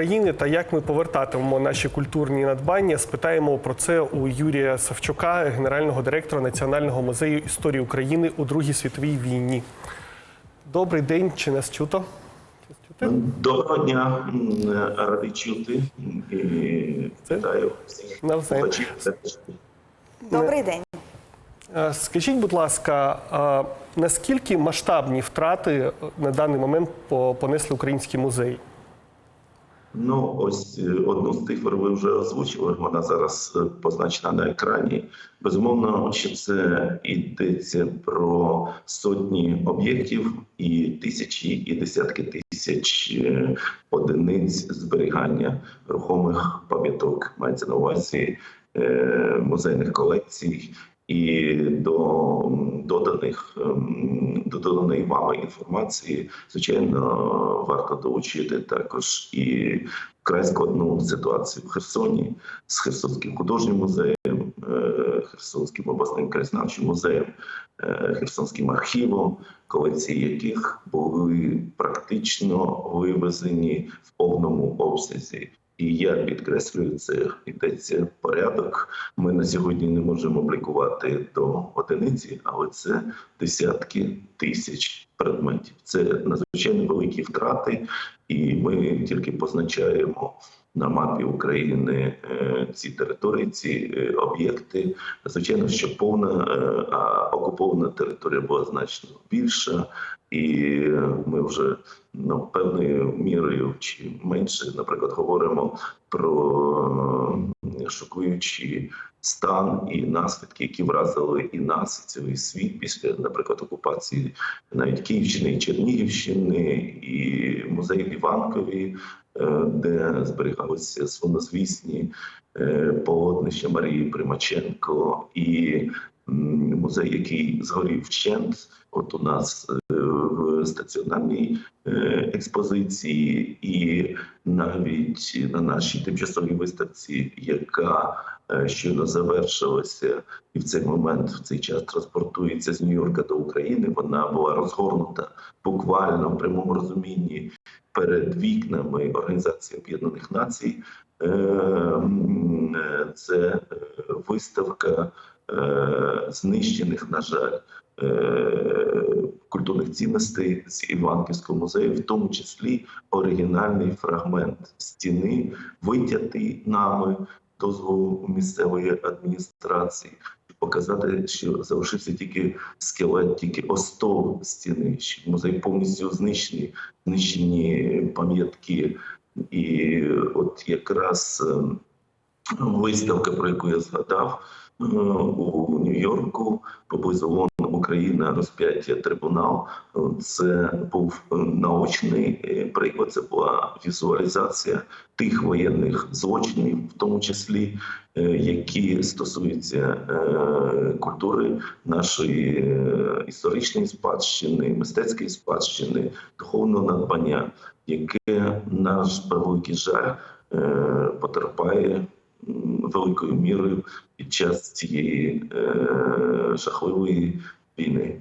України та як ми повертатимемо наші культурні надбання. Спитаємо про це у Юрія Савчука, генерального директора Національного музею історії України у Другій світовій війні. Добрий день, чи нас чуто? Доброго дня, М, радий чути. І Це- Вітаю всіх Навзаєм. Добрий день. Е, Скажіть, будь ласка, е, наскільки масштабні втрати е, на даний момент понесли українські музеї? Ну, ось е, одну з цифр ви вже озвучили. Вона зараз е, позначена на екрані. Безумовно, що це йдеться про сотні об'єктів і тисячі і десятки тисяч е, одиниць зберігання рухомих пам'яток. Мається на увазі музейних колекцій. І до доданих ем, до доданої вами інформації, звичайно, варто долучити також і вкрай складну ситуацію в Херсоні з Херсонським художнім музеєм, е, Херсонським обласним краєзнавчим музеєм, е, Херсонським архівом, колекції яких були практично вивезені в повному обсязі. І я підкреслюю, це йдеться порядок. Ми на сьогодні не можемо облікувати до одиниці, але це десятки тисяч предметів. Це надзвичайно великі втрати, і ми тільки позначаємо на мапі України е, ці території, ці е, об'єкти. Звичайно, що повна е, а окупована територія була значно більша, і ми вже ну, певною мірою чи менше, наприклад, говоримо про е, стан і наслідки, які вразили і нас, і цілий світ після, наприклад, окупації навіть Київщини і Чернігівщини, і музей в Іванкові, е, де зберігалися славнозвісні е, полотнища Марії Примаченко і музей, який згорів вщент. От у нас е, стаціонарній е, експозиції, і навіть на нашій тимчасовій виставці, яка е, щойно завершилася, і в цей момент в цей час транспортується з Нью-Йорка до України. Вона була розгорнута буквально в прямому розумінні перед вікнами Організації Об'єднаних Націй. Е, Це виставка знищених, на жаль, культурних цінностей з Іванківського музею, в тому числі оригінальний фрагмент стіни, витятий нами дозволу місцевої адміністрації. Показати, що залишився тільки скелет, тільки остов стіни, що музей повністю знищений, знищені пам'ятки. І от якраз ем, виставка, про яку я згадав, е, у Нью-Йорку поблизу Лондона, Україна, розп'яття трибунал. Це був наочний е, приклад. Це була візуалізація тих воєнних злочинів, в тому числі е, які стосуються е, культури нашої історичної спадщини, мистецької спадщини, духовного надбання, яке наш превеликий жаль потерпає великою мірою під час цієї е, жахливої війни.